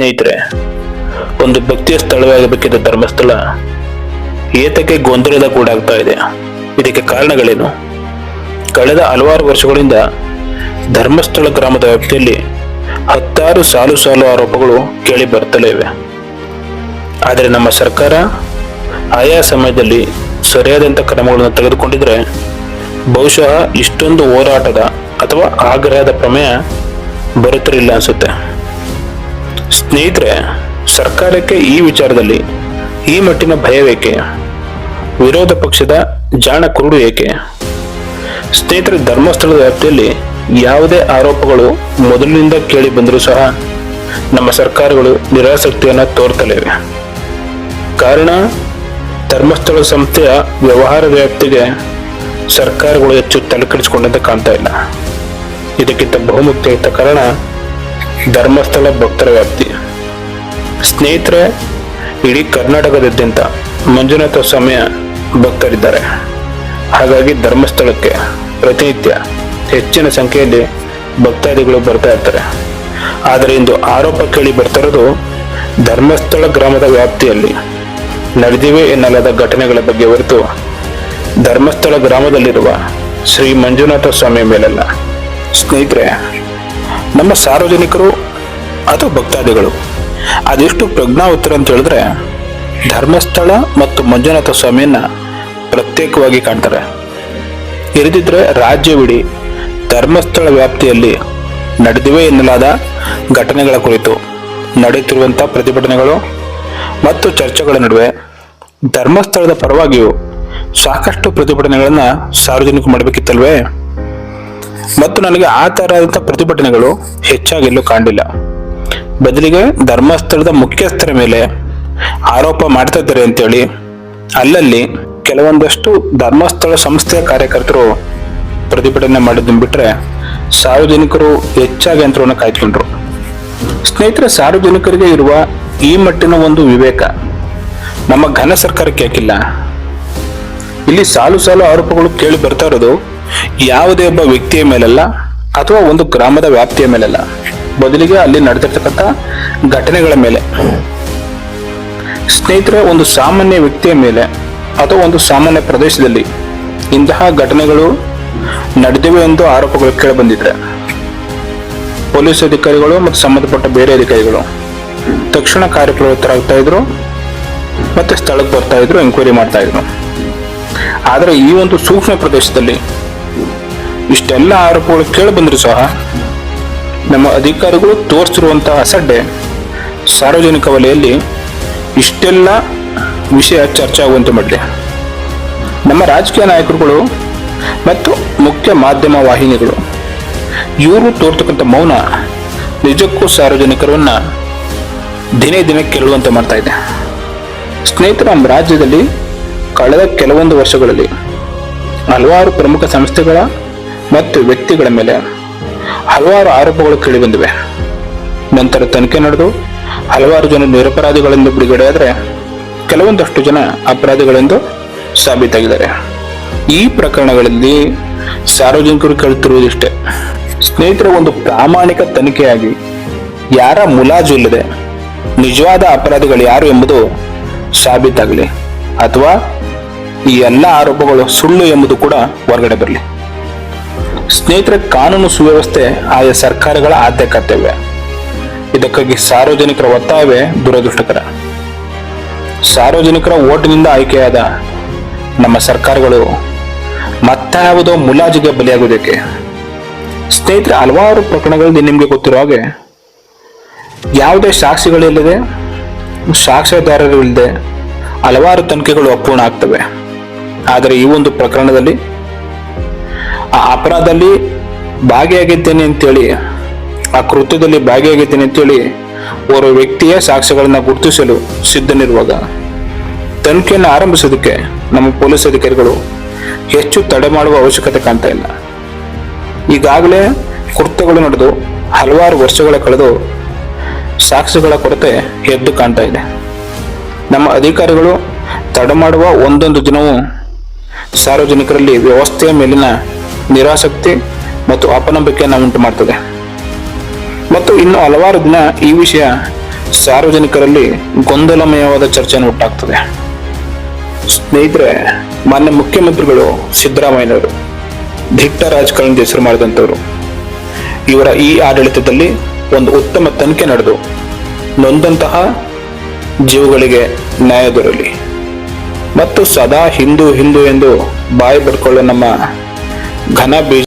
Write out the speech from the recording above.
ಸ್ನೇಹಿತರೆ, ಒಂದು ಭಕ್ತಿಯ ಸ್ಥಳವಾಗಬೇಕಿದ್ದ ಧರ್ಮಸ್ಥಳ ಏತಕ್ಕೆ ಗೊಂದಲದ ಗೂಡಾಗ್ತಾ ಇದೆ. ಇದಕ್ಕೆ ಕಾರಣಗಳೇನು? ಕಳೆದ ಹಲವಾರು ವರ್ಷಗಳಿಂದ ಧರ್ಮಸ್ಥಳ ಗ್ರಾಮದ ವ್ಯಾಪ್ತಿಯಲ್ಲಿ ಹತ್ತಾರು ಸಾಲು ಸಾಲು ಆರೋಪಗಳು ಕೇಳಿ ಬರ್ತಲೇ ಇವೆ. ಆದರೆ ನಮ್ಮ ಸರ್ಕಾರ ಆಯಾ ಸಮಯದಲ್ಲಿ ಸರಿಯಾದಂಥ ಕ್ರಮಗಳನ್ನು ತೆಗೆದುಕೊಂಡಿದ್ರೆ ಬಹುಶಃ ಇಷ್ಟೊಂದು ಹೋರಾಟದ ಅಥವಾ ಆಗ್ರಹದ ಪ್ರಮೇಯ ಬರುತ್ತಿರಲಿಲ್ಲ ಅನ್ಸುತ್ತೆ. ಸ್ನೇಹಿತರೆ, ಸರ್ಕಾರಕ್ಕೆ ಈ ವಿಚಾರದಲ್ಲಿ ಈ ಮಟ್ಟಿನ ಭಯವೇಕೆ? ವಿರೋಧ ಪಕ್ಷದ ಜಾಣ ಕುರುಡು ಏಕೆ? ಸ್ನೇಹಿತರೆ, ಧರ್ಮಸ್ಥಳದ ವ್ಯಾಪ್ತಿಯಲ್ಲಿ ಯಾವುದೇ ಆರೋಪಗಳು ಮೊದಲಿನಿಂದ ಕೇಳಿ ಬಂದರೂ ಸಹ ನಮ್ಮ ಸರ್ಕಾರಗಳು ನಿರಾಸಕ್ತಿಯನ್ನು ತೋರ್ತಲಿವೆ. ಕಾರಣ, ಧರ್ಮಸ್ಥಳ ಸಂಸ್ಥೆಯ ವ್ಯವಹಾರ ವ್ಯಾಪ್ತಿಗೆ ಸರ್ಕಾರಗಳು ಹೆಚ್ಚು ತಲೆಕೆಡಿಸಿಕೊಂಡಂತೆ ಕಾಣ್ತಾ ಇಲ್ಲ. ಇದಕ್ಕಿಂತ ಬಹುಮುಖ್ಯ ಕಾರಣ ಧರ್ಮಸ್ಥಳ ಭಕ್ತರ ವ್ಯಾಪ್ತಿ. ಸ್ನೇಹಿತರೆ, ಇಡೀ ಕರ್ನಾಟಕದಾದ್ಯಂತ ಮಂಜುನಾಥ ಸ್ವಾಮಿಯ ಭಕ್ತರಿದ್ದಾರೆ. ಹಾಗಾಗಿ ಧರ್ಮಸ್ಥಳಕ್ಕೆ ಪ್ರತಿನಿತ್ಯ ಹೆಚ್ಚಿನ ಸಂಖ್ಯೆಯಲ್ಲಿ ಭಕ್ತಾದಿಗಳು ಬರ್ತಾ ಇರ್ತಾರೆ. ಆದರೆ ಇಂದು ಆರೋಪ ಕೇಳಿ ಬರ್ತಿರೋದು ಧರ್ಮಸ್ಥಳ ಗ್ರಾಮದ ವ್ಯಾಪ್ತಿಯಲ್ಲಿ ನಡೆದಿವೆ ಎನ್ನಲಾದ ಘಟನೆಗಳ ಬಗ್ಗೆ ಹೊರತು ಧರ್ಮಸ್ಥಳ ಗ್ರಾಮದಲ್ಲಿರುವ ಶ್ರೀ ಮಂಜುನಾಥ ಸ್ವಾಮಿ ಮೇಲಲ್ಲ. ಸ್ನೇಹಿತರೆ ನಮ್ಮ ಸಾರ್ವಜನಿಕರು ಅಥವಾ ಭಕ್ತಾದಿಗಳು. ಅದೆಷ್ಟು ಉತ್ತರ ಅಂತ ಹೇಳಿದ್ರೆ, ಧರ್ಮಸ್ಥಳ ಮತ್ತು ಮಂಜುನಾಥ ಸ್ವಾಮಿಯನ್ನ ಪ್ರತ್ಯೇಕವಾಗಿ ಕಾಣ್ತಾರೆ. ಇರಿದಿದ್ರೆ ರಾಜ್ಯವಿಡೀ ಧರ್ಮಸ್ಥಳ ವ್ಯಾಪ್ತಿಯಲ್ಲಿ ನಡೆದಿವೆ ಎನ್ನಲಾದ ಘಟನೆಗಳ ಕುರಿತು ನಡೆಯುತ್ತಿರುವಂಥ ಪ್ರತಿಭಟನೆಗಳು ಮತ್ತು ಚರ್ಚೆಗಳ ನಡುವೆ ಧರ್ಮಸ್ಥಳದ ಪರವಾಗಿಯೂ ಸಾಕಷ್ಟು ಪ್ರತಿಭಟನೆಗಳನ್ನ ಸಾರ್ವಜನಿಕ ಮಾಡಬೇಕಿತ್ತಲ್ವೇ? ಮತ್ತು ನನಗೆ ಆ ತರಹದಂಥ ಪ್ರತಿಭಟನೆಗಳು ಹೆಚ್ಚಾಗಿ ಎಲ್ಲೂ ಕಾಣಲಿಲ್ಲ. ಬದಲಿಗೆ ಧರ್ಮಸ್ಥಳದ ಮುಖ್ಯಸ್ಥರ ಮೇಲೆ ಆರೋಪ ಮಾಡ್ತಾ ಇದ್ದಾರೆ ಅಂತೇಳಿ ಅಲ್ಲಲ್ಲಿ ಕೆಲವೊಂದಷ್ಟು ಧರ್ಮಸ್ಥಳ ಸಂಸ್ಥೆಯ ಕಾರ್ಯಕರ್ತರು ಪ್ರತಿಭಟನೆ ಮಾಡಿದ್ದನ್ನು ಬಿಟ್ರೆ ಸಾರ್ವಜನಿಕರು ಹೆಚ್ಚಾಗಿ ಯಂತ್ರವನ್ನು ಕಾಯ್ದುಕೊಂಡ್ರು. ಸ್ನೇಹಿತರೆ, ಸಾರ್ವಜನಿಕರಿಗೆ ಇರುವ ಈ ಮಟ್ಟಿನ ಒಂದು ವಿವೇಕ ನಮ್ಮ ಘನ ಸರ್ಕಾರಕ್ಕೆ ಯಾಕಿಲ್ಲ. ಇಲ್ಲಿ ಸಾಲು ಸಾಲು ಆರೋಪಗಳು ಕೇಳಿ ಬರ್ತಾ ಇರೋದು ಯಾವುದೇ ಒಬ್ಬ ವ್ಯಕ್ತಿಯ ಮೇಲಲ್ಲ ಅಥವಾ ಒಂದು ಗ್ರಾಮದ ವ್ಯಾಪ್ತಿಯ ಮೇಲಲ್ಲ. ಬದಲಿಗೆ ಅಲ್ಲಿ ನಡೆದಿರ್ತಕ್ಕಂಥ ಘಟನೆಗಳ ಮೇಲೆ. ಸ್ನೇಹಿತರೆ, ಒಂದು ಸಾಮಾನ್ಯ ವ್ಯಕ್ತಿಯ ಮೇಲೆ ಅಥವಾ ಒಂದು ಸಾಮಾನ್ಯ ಪ್ರದೇಶದಲ್ಲಿ ಇಂತಹ ಘಟನೆಗಳು ನಡೆದಿವೆ ಎಂದು ಆರೋಪಗಳು ಕೇಳಿ ಬಂದಿದ್ರೆ ಪೊಲೀಸ್ ಅಧಿಕಾರಿಗಳು ಮತ್ತು ಸಂಬಂಧಪಟ್ಟ ಬೇರೆ ಅಧಿಕಾರಿಗಳು ತಕ್ಷಣ ಕಾರ್ಯಪ್ರವೃತ್ತರಾಗ್ತಾ ಇದ್ರು ಮತ್ತೆ ಸ್ಥಳಕ್ಕೆ ಬರ್ತಾ ಇದ್ರು ಎಂಕ್ವೈರಿ ಮಾಡ್ತಾ ಇದ್ರು. ಆದರೆ ಈ ಒಂದು ಸೂಕ್ಷ್ಮ ಪ್ರದೇಶದಲ್ಲಿ ಇಷ್ಟೆಲ್ಲ ಆರೋಪಗಳು ಕೇಳಿ ಬಂದರೂ ಸಹ ನಮ್ಮ ಅಧಿಕಾರಿಗಳು ತೋರಿಸಿರುವಂತಹ ಅಸಡ್ಡೆ, ಸಾರ್ವಜನಿಕ ವಲಯದಲ್ಲಿ ಇಷ್ಟೆಲ್ಲ ವಿಷಯ ಚರ್ಚೆ ಆಗುವಂತೆ ಮಾಡಿದೆ ನಮ್ಮ ರಾಜಕೀಯ ನಾಯಕರುಗಳು ಮತ್ತು ಮುಖ್ಯ ಮಾಧ್ಯಮ ವಾಹಿನಿಗಳು, ಇವರು ತೋರ್ತಕ್ಕಂಥ ಮೌನ ನಿಜಕ್ಕೂ ಸಾರ್ವಜನಿಕರನ್ನ ದಿನೇ ದಿನೇ ಕೆರಳುವಂತೆ ಮಾಡ್ತಾ ಇದೆ. ಸ್ನೇಹಿತರು, ನಮ್ಮ ರಾಜ್ಯದಲ್ಲಿ ಕಳೆದ ಕೆಲವೊಂದು ವರ್ಷಗಳಲ್ಲಿ ಹಲವಾರು ಪ್ರಮುಖ ಸಂಸ್ಥೆಗಳ ಮತ್ತು ವ್ಯಕ್ತಿಗಳ ಮೇಲೆ ಹಲವಾರು ಆರೋಪಗಳು ಕೇಳಿಬಂದಿವೆ ನಂತರ ತನಿಖೆ ನಡೆದು ಹಲವಾರು ಜನ ನಿರಪರಾಧಿಗಳೆಂದು ಬಿಡುಗಡೆಯಾದರೆ ಕೆಲವೊಂದಷ್ಟು ಜನ ಅಪರಾಧಿಗಳೆಂದು ಸಾಬೀತಾಗಿದ್ದಾರೆ. ಈ ಪ್ರಕರಣಗಳಲ್ಲಿ ಸಾರ್ವಜನಿಕರು ಕೇಳುತ್ತಿರುವುದಿಷ್ಟೇ. ಸ್ನೇಹಿತರ, ಒಂದು ಪ್ರಾಮಾಣಿಕ ತನಿಖೆಯಾಗಿ ಯಾರ ಮುಲಾಜು ಇಲ್ಲದೆ ನಿಜವಾದ ಅಪರಾಧಿಗಳು ಯಾರು ಎಂಬುದು ಸಾಬೀತಾಗಲಿ ಅಥವಾ ಈ ಎಲ್ಲ ಆರೋಪಗಳು ಸುಳ್ಳು ಎಂಬುದು ಕೂಡ ಹೊರಗಡೆ ಬರಲಿ. ಸ್ನೇಹಿತರ, ಕಾನೂನು ಸುವ್ಯವಸ್ಥೆ ಆಯಾ ಸರ್ಕಾರಗಳ ಆದ್ಯ ಕರ್ತವ್ಯ. ಇದಕ್ಕಾಗಿ ಸಾರ್ವಜನಿಕರ ಒತ್ತಾಯವೇ ದುರದೃಷ್ಟಕರ. ಸಾರ್ವಜನಿಕರ ಓಟಿನಿಂದ ಆಯ್ಕೆಯಾದ ನಮ್ಮ ಸರ್ಕಾರಗಳು ಮತ್ತಾವುದೋ ಮುಲಾಜಿಗೆ ಬಲಿಯಾಗುವುದಕ್ಕೆ. ಸ್ನೇಹಿತರ, ಹಲವಾರು ಪ್ರಕರಣಗಳಲ್ಲಿ ನಿಮಗೆ ಗೊತ್ತಿರೋ ಹಾಗೆ ಯಾವುದೇ ಸಾಕ್ಷಿಗಳಿಲ್ಲದೆ ಸಾಕ್ಷ್ಯದಾರರು ಇಲ್ಲದೆ ಹಲವಾರು ತನಿಖೆಗಳು ಅಪೂರ್ಣ ಆಗ್ತವೆ. ಆದರೆ ಈ ಒಂದು ಪ್ರಕರಣದಲ್ಲಿ ಆ ಅಪರಾಧದಲ್ಲಿ ಭಾಗಿಯಾಗಿದ್ದೇನೆ ಅಂತೇಳಿ, ಆ ಕೃತ್ಯದಲ್ಲಿ ಭಾಗಿಯಾಗಿದ್ದೇನೆ ಅಂತೇಳಿ ಓರ್ವ ವ್ಯಕ್ತಿಯ ಸಾಕ್ಷ್ಯಗಳನ್ನು ಗುರುತಿಸಲು ಸಿದ್ಧನಿರುವಾಗ ತನಿಖೆಯನ್ನು ಆರಂಭಿಸೋದಕ್ಕೆ ನಮ್ಮ ಪೊಲೀಸ್ ಅಧಿಕಾರಿಗಳು ಹೆಚ್ಚು ತಡೆ ಮಾಡುವ ಅವಶ್ಯಕತೆ ಕಾಣ್ತಾ ಇಲ್ಲ. ಈಗಾಗಲೇ ಕೃತ್ಯಗಳು ನಡೆದು ಹಲವಾರು ವರ್ಷಗಳ ಕಳೆದು ಸಾಕ್ಷ್ಯಗಳ ಕೊರತೆ ಎದ್ದು ಕಾಣ್ತಾ ಇದೆ. ನಮ್ಮ ಅಧಿಕಾರಿಗಳು ತಡೆ ಮಾಡುವ ಒಂದೊಂದು ದಿನವೂ ಸಾರ್ವಜನಿಕರಲ್ಲಿ ವ್ಯವಸ್ಥೆಯ ಮೇಲಿನ ನಿರಾಸಕ್ತಿ ಮತ್ತು ಅಪನಂಬಿಕೆಯನ್ನು ಉಂಟು ಮಾಡ್ತದೆ. ಮತ್ತು ಇನ್ನು ಹಲವಾರು ದಿನ ಈ ವಿಷಯ ಸಾರ್ವಜನಿಕರಲ್ಲಿ ಗೊಂದಲಮಯವಾದ ಚರ್ಚೆಯನ್ನು ಉಂಟಾಗ್ತದೆ. ಸ್ನೇಹಿತರೆ, ಮಾನ್ಯ ಮುಖ್ಯಮಂತ್ರಿಗಳು ಸಿದ್ದರಾಮಯ್ಯನವರು, ದಿಟ್ಟ ರಾಜಕಾರಣದ ಹೆಸರು ಮಾಡಿದಂಥವರು, ಇವರ ಈ ಆಡಳಿತದಲ್ಲಿ ಒಂದು ಉತ್ತಮ ತನಿಖೆ ನಡೆದು, ನೊಂದಂತಹ ಜೀವಗಳಿಗೆ ನ್ಯಾಯ ದೊರಲಿ ಮತ್ತು ಸದಾ ಹಿಂದೂ ಹಿಂದೂ ಎಂದು ಬಾಯಿ ಬಿಡ್ಕೊಳ್ಳೋ ನಮ್ಮ ಘನ ಬೀಜ.